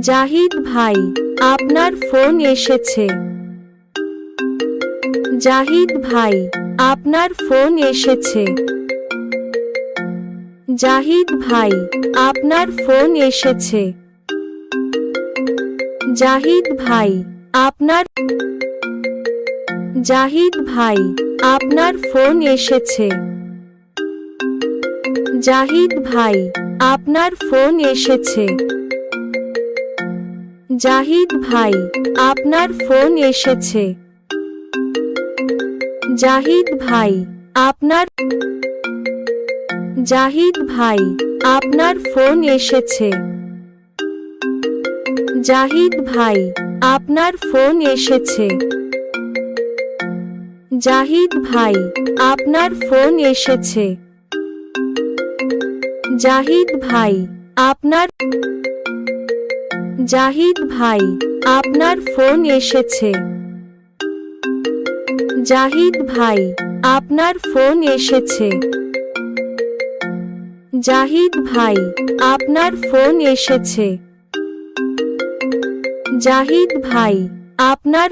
জাহিদ ভাই, আপনার ফোন এসেছে। জাহিদ ভাই, আপনার ফোন এসেছে। জাহিদ ভাই, আপনার ফোন এসেছে। জাহিদ ভাই, আপনার জাহিদ ভাই, আপনার ফোন এসেছে। জাহিদ ভাই আপনার ফোন এসেছে। জাহিদ ভাই, আপনার ফোন এসেছে। জাহিদ ভাই, আপনার জাহিদ ভাই, আপনার ফোন এসেছে। জাহিদ ভাই, আপনার ফোন এসেছে। জাহিদ ভাই, আপনার ফোন এসেছে। জাহিদ ভাই, আপনার জাহিদ ভাই, আপনার ফোন এসেছে। জাহিদ ভাই, আপনার ফোন এসেছে। জাহিদ ভাই, আপনার ফোন এসেছে। জাহিদ ভাই, আপনার